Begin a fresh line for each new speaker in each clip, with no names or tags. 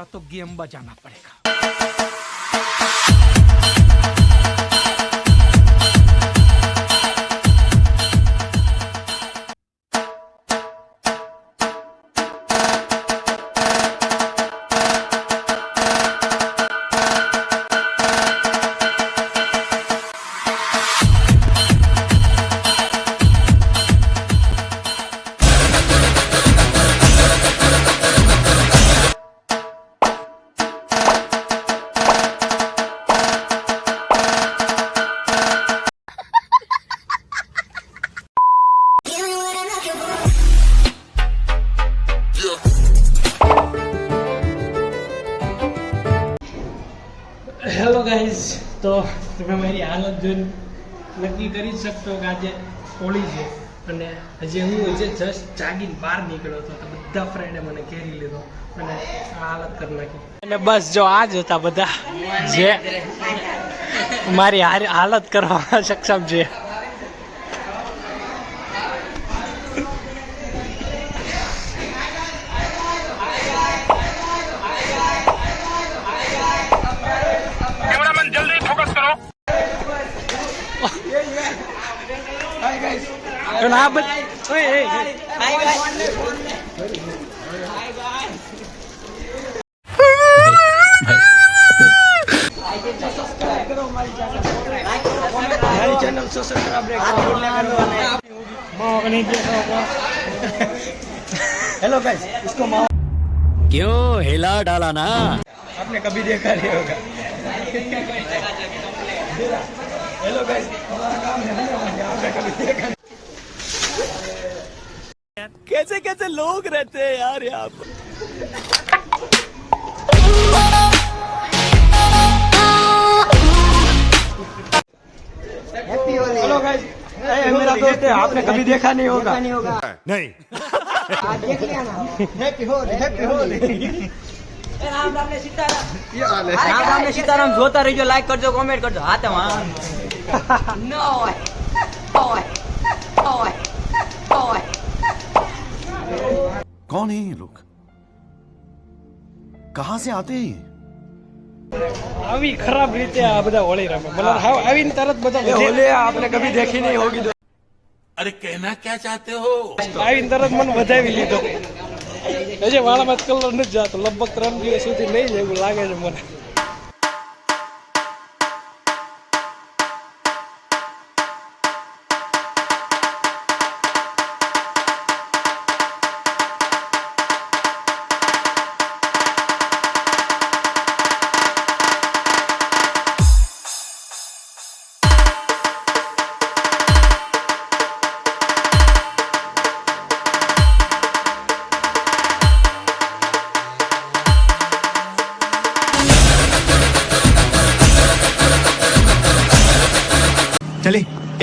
तेरा तो गेम बजाना पड़ेगा
હેલો ગાઈઝ તો તમે મારી હાલત જોઈને નક્કી કરી શકશો કે આજે હોળી છે. અને હજી હું હજી જસ્ટ જાગીને બહાર નીકળ્યો હતો તો બધા ફ્રેન્ડે મને ઘેરી લીધો અને આ હાલત કરી નાખી. અને બસ જો આ જ હતા બધા જે મારી હાલત કરવામાં સક્ષમ છે. ना हाय हमारे चैनल सब्सक्राइब
हेलो गाइस इसको माओ
क्यों हिला डाला ना?
आपने कभी देखा नहीं होगा। हेलो गाइस हमारा काम है कभी देखा नहीं
कैसे कैसे लोग रहते हैं यार यहाँ पर
हेलो गाइस ये मेरा दोस्त है आपने कभी देखा नहीं होगा
नहीं
हैप्पी होली हैप्पी होली
રામ રામ ને સીતારામ જોતા રહીજો લાઈક કરજો કોમેન્ટ કરજો હા તો હા ન હોય હોય હોય હોય
कौन है ये लोग कहां से आते हैं ये?
આવી ખરાબ રીતે આ બધા હોળી રમે મતલબ હાવ આવીને તરત બધા
ये
વધે-
होली आपने कभी देखी नहीं होगी
अरे कहना क्या चाहते हो
આવીને તરત મને વધાવી લીધો હજી વાળામાં કલર નથી જાતો લગભગ ત્રણ દિવસ સુધી નહીં જાય એવું લાગે છે મને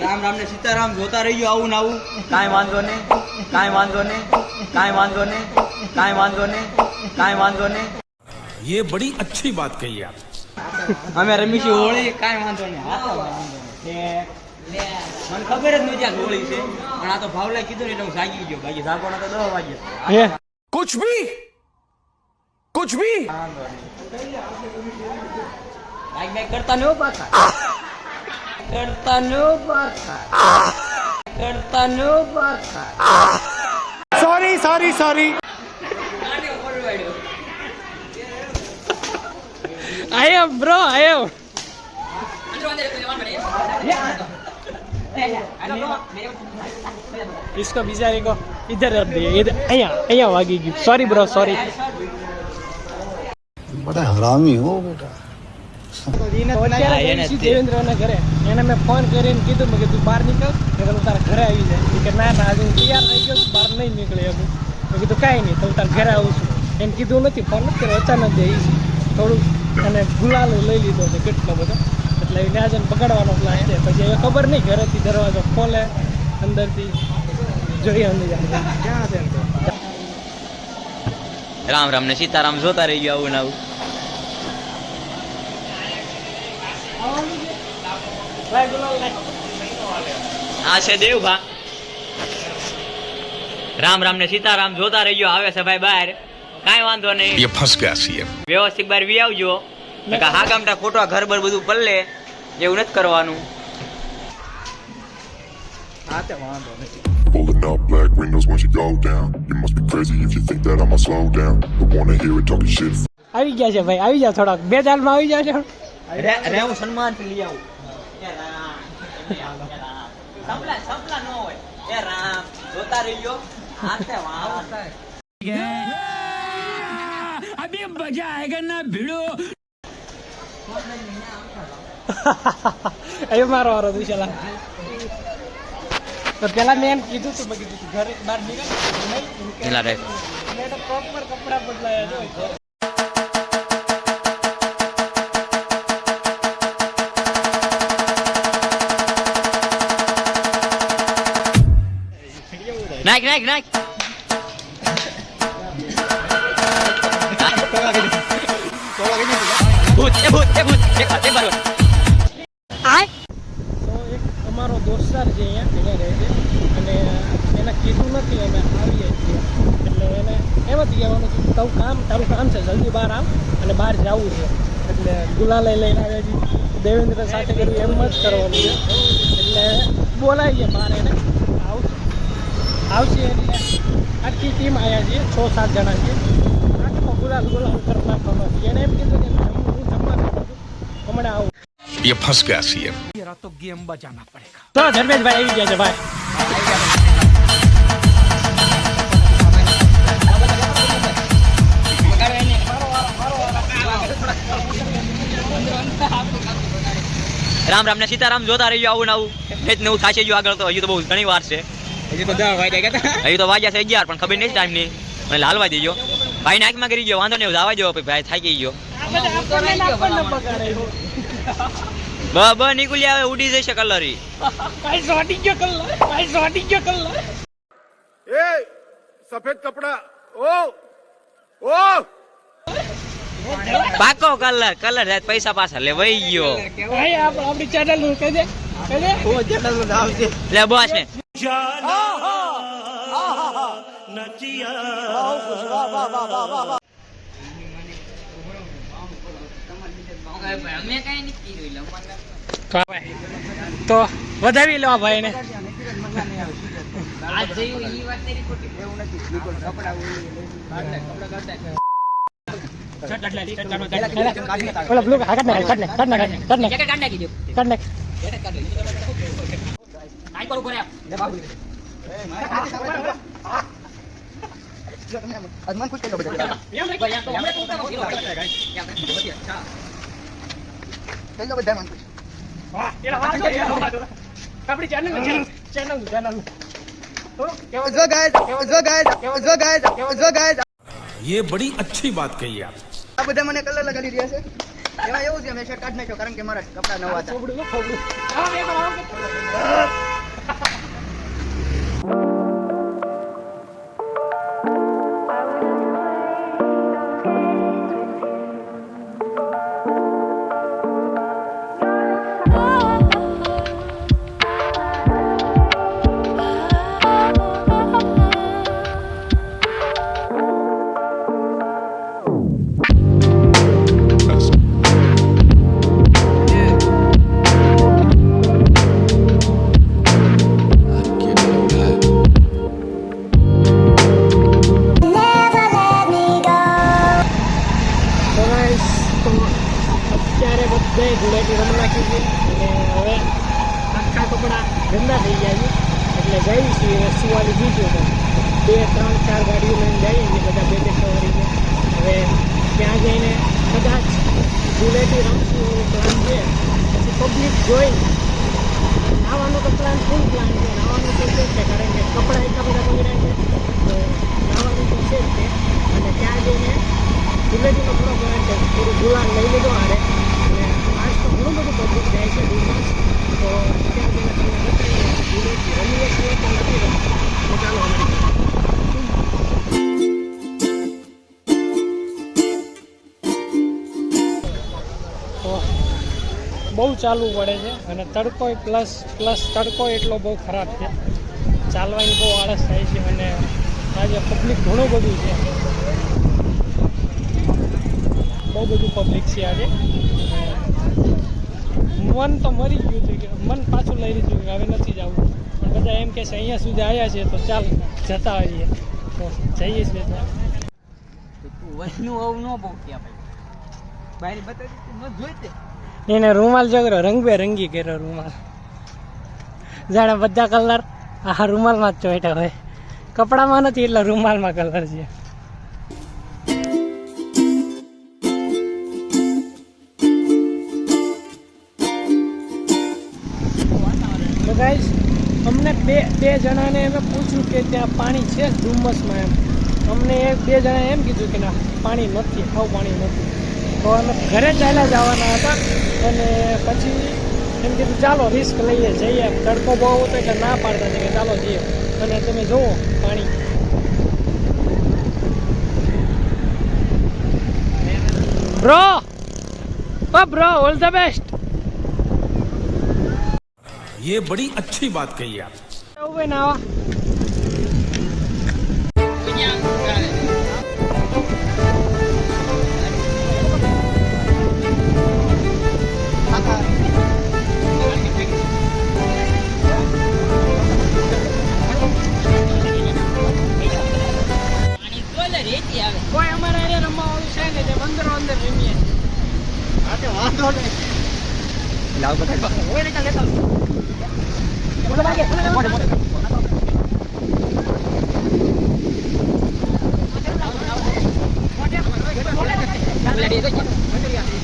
રામ રામ ને સીતારામ જોતા રહીજો આવું ને આવું કાંઈ વાંધો નહીં કાંઈ વાંધો નહીં કાંઈ વાંધો નહીં કાંઈ વાંધો નહીં કાંઈ વાંધો નહીં
ये बड़ी अच्छी बात कही आप
અમે રમીશું હોળી કાંઈ વાંધો નહીં હા તો વાંધો નહીં. મને ખબર જ નહોતી આ હોળી છે પણ આ તો ભાવલા કીધું ને એટલે હું જાગી ગયો બાકી જાગવાનો તો દસ વાગ્યા
હે
कुछ भी कुछ भी
બાઈક બાઈક કરતા ન હો પાછા કરતા ન હો પાછા કરતા ન હો પાછા
सॉरी सॉरी सॉरी
આયો બ્રો આયો इसको बेचारे को इधर रख दिए इधर અહીંયા અહીંયા વાગી ગયું સોરી બ્રો સોરી
बड़ा हरामी हो बेटा
અત્યારે ગઈ છું દેવેન્દ્રના ઘરે એને મેં ફોન કરીને કીધું મેં કીધું બહાર નીકળ. મેં કીધું તારા ઘરે આવી જાય. એ કે ના ના આજે હું તૈયાર થઈ ગયો છું, બહાર નહીં નીકળે એમ મેં કીધું કાંઈ નહીં તો હું તારા ઘરે આવું છું. એને કીધું નથી ફોન નથી કર્યો અચાનક જઈ થોડુંક અને ગુલાલો લઈ લીધો છે કેટલો બધો. એટલે એને આજે બગાડવાનો પકડવાનો પ્લાન છે. પછી એ ખબર નહીં ઘરેથી દરવાજો ખોલે અંદરથી જોઈએ અંદર ક્યાં છે
રામ રામ ને સીતારામ જોતા રહી ગયા આવું ને આવું. હા છે દેવભા. રામ રામ ને સીતારામ જોતા રહી આવે છે ભાઈ બહાર. કાઈ વાંધો નહીં.
એ ફસ ગયા છીએ.
વ્યવસ્થિત બહાર વી આવજો. કે હા ગામટા ખોટવા ઘર બર બધું પલ્લે એવું નથી કરવાનું.
Pulling up black windows once you go down. You must be crazy if you think that I'ma slow down. Don't wanna hear it talking shit.
આવી ગયા છે ભાઈ આવી જા થોડાક. બે ચાલમાં આવી જા છે.
રહેવું સન્માન લઈ આવું. સંભળા સંભળા ન હોય એ રામ
ના ભીડો
અયો મારો વારો દિશાલા તો પેલા મેં કીધું તું મેં ઘરે બહાર નીકળ મેં તો પ્રોપર કપડા બદલાયા
નાખ નાખ નાખ ભૂત એ ભૂત એ ભૂત એક હાથ, એક બાજુ.
તો એક અમારો દોસ્તાર છે અહીંયા અહીંયા રહે છે. અને એને કીધું નથી અમે આવીએ છીએ. એટલે એને એમ જ કહેવાનું છે તારું કામ તારું કામ છે જલ્દી બહાર આવ અને બહાર જવું છે. એટલે ગુલાલે લઈને આવે છે. દેવેન્દ્ર સાથે કર્યું એમ જ કરવાનું છે. એટલે બોલાવીએ બહાર એને. આવશે એટલે આખી ટીમ આવ્યા છીએ છ સાત જણા છીએ આખો ગુલાલ ગુલાલ કરી નાખવાનો છે એને એમ કીધું કે હું હું જમવા બેઠો છું હમણાં આવું
ये फंस गया सीएम
मेरा तो गेम बजाना पड़ेगा
તો ધર્મેશભાઈ આવી ગયા છે ભાઈ
રામ રામ ને સીતારામ જોતા રહી આવું ને આવું ને જ નવું થશે જો આગળ તો હજુ તો બહુ ઘણી વાર છે હજી તો વાગ્યા છે 11 પણ ખબર નહીં ટાઈમની. મને લાલવા દેજો. ભાઈ નાક કરી ગયો વાંધો નહીં જવા જો ભાઈ થાકી ગયો. બ નીકળી આવે ઉડી જશે કલરી
એ સફેદ કપડા ઓ ઓ.
પાકો કલર કલર જાય પૈસા પાછા લે વહી ગયો.
ભાઈ આપણી ચેનલનું કહી છે
લે બસ ને.
તો વધાવી લો ભાઈ ને કાઢ નાખ. કાઢ નાખ. કાઢ નાખ. કાઢ નાખ. કાઢ નાખ આપણી ચેનલ ચેનલ ચેનલ ચેનલ
જો ગાઈસ જો ગાઈસ જો ગાઈસ જો ગાઈસ
ये बड़ी अच्छी बात कही आप
આ બધા મને કલર લગાડી રહ્યા છે એમાં એવું છે મેં શર્ટ કાઢ નાખ્યો કારણ કે મારા કપડા નવા હતા
ધૂળેટી રમશું એવો પ્લાન છે. પછી પબ્લિક જોઈ. નાવાનો તો પ્લાન ફૂલ પ્લાન છે. નાવાનું તો છે જ કારણ કે કપડાં એટલા બધા બગડ્યા છે. તો નાવાનું તો છે જ તે અને ત્યાં જઈને ધૂળેટીનો થોડો પ્લાન છે. થોડું ગુલાન લઈ લીધો આડે અને આજ તો ઘણું બધું પબ્લિક જાય છે દિવસ તો ત્યાં જઈને તમને બતાવીએ ધીરેથી રમીએ છીએ કે નથી રમતા ચાલો અમારી બહુ ચાલવું પડે છે અને તડકો પ્લસ પ્લસ તડકો એટલો બહુ ખરાબ છે. ચાલવાની બહુ આળસ થાય છે અને આજે પબ્લિક ઘણું બધું છે. બહુ બધું પબ્લિક છે આજે. મન તો મરી ગયું છે કે મન પાછું લઈ લીધું કે હવે નથી જવું. પણ બધા એમ કહે છે, અહીંયા સુધી આવ્યા છે તો ચાલ, જતા આવીએ. તો જઈએ છીએ ત્યાં. એને રૂમાલ જગરો રંગબેરંગી કર્યો રૂમાલ. જાણે બધા કલર આ રૂમાલમાં જ ચોટ્યા હોય. કપડામાં નથી, એટલે રૂમાલમાં કલર છે. ગાઈસ અમને બે બે જણાને અમે પૂછ્યું કે ત્યાં પાણી છે ધુમ્મસમાં એમ. અમને એક, બે જણાએ એમ કીધું કે ના, પાણી નથી, આવું પાણી નથી. તો અમે ઘરે ચાલ્યા જવાના હતા અને પછી એમ કીધું ચાલો રિસ્ક લઈએ જઈએ તડકો બહુ હતો એટલે ના પાડતા હતા કે ચાલો જઈએ અને તમે જુઓ પાણી bro O bro all the best
ये बड़ी अच्छी बात कही आप
આવે. કોઈ અમારા અરે રમવા વાળું છે ને તે અંદરો અંદર રમીએ?
હા તે વાંધો નહીં.
લાવ બધા. હોય ને કાલે તો મોટા ભાગે મોટા મોટા Gracias.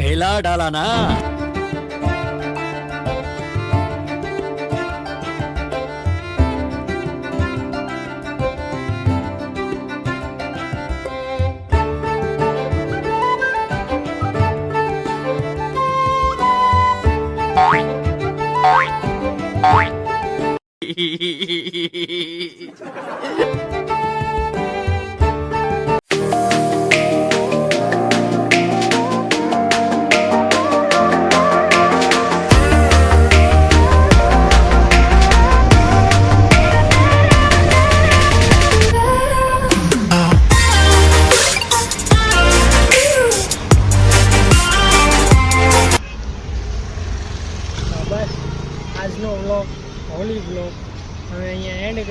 ಹೇಳಾಡಲನಾ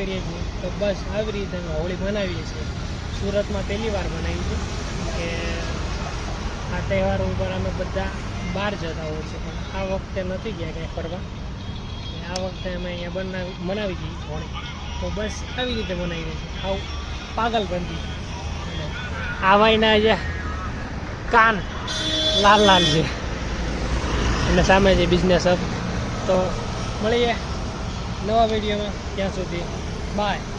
કરીએ છીએ. તો બસ આવી રીતે અમે હોળી મનાવીએ છીએ. સુરતમાં પહેલી વાર મનાવી છે કે આ તહેવાર ઉપર અમે બધા બહાર જતા હોય છે પણ આ વખતે નથી ગયા ક્યાંય ફરવા. આ વખતે અમે અહીંયા બનાવી મનાવી દઈએ હોળી. તો બસ આવી રીતે મનાવીએ છીએ. આવું પાગલબંધી અને આ ભાઈના જે કાન લાલ લાલ છે. અને સામે છે બિઝનેસ અપ તો મળીએ નવા વિડીયોમાં. ત્યાં સુધી Bye.